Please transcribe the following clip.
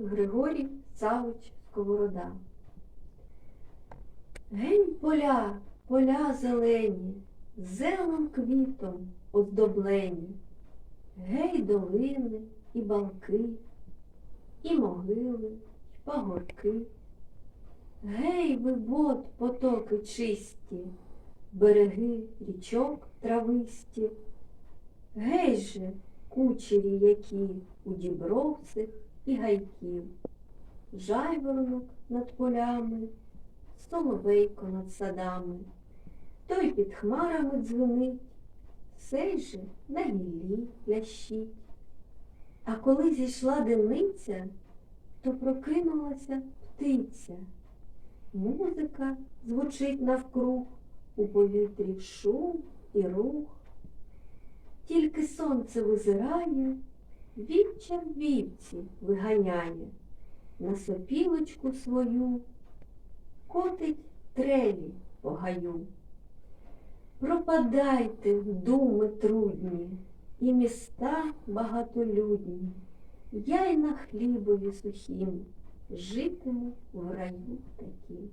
Михайлович Сковорода. Гень поля, поля зелені, зеленим квітом оздоблені, гей долини і балки, і могили, й пагорки. Гей, ви вод, потоки чисті, береги річок трависті. Гей же, кучері які у дібровцях і гайків, жайворонок над полями, соловейко над садами, той під хмарами дзвонить, сей же на гіллі лящить. А коли зійшла дивниця, то прокинулася птиця. Музика звучить навкруг, у повітрі шум і рух. Тільки сонце визирає, вівча в вівці виганяє, на сопілочку свою котить трелі по гаю. Пропадайте, в думи трудні, і міста багатолюдні, я й на хлібові сухім житиму в раю такім.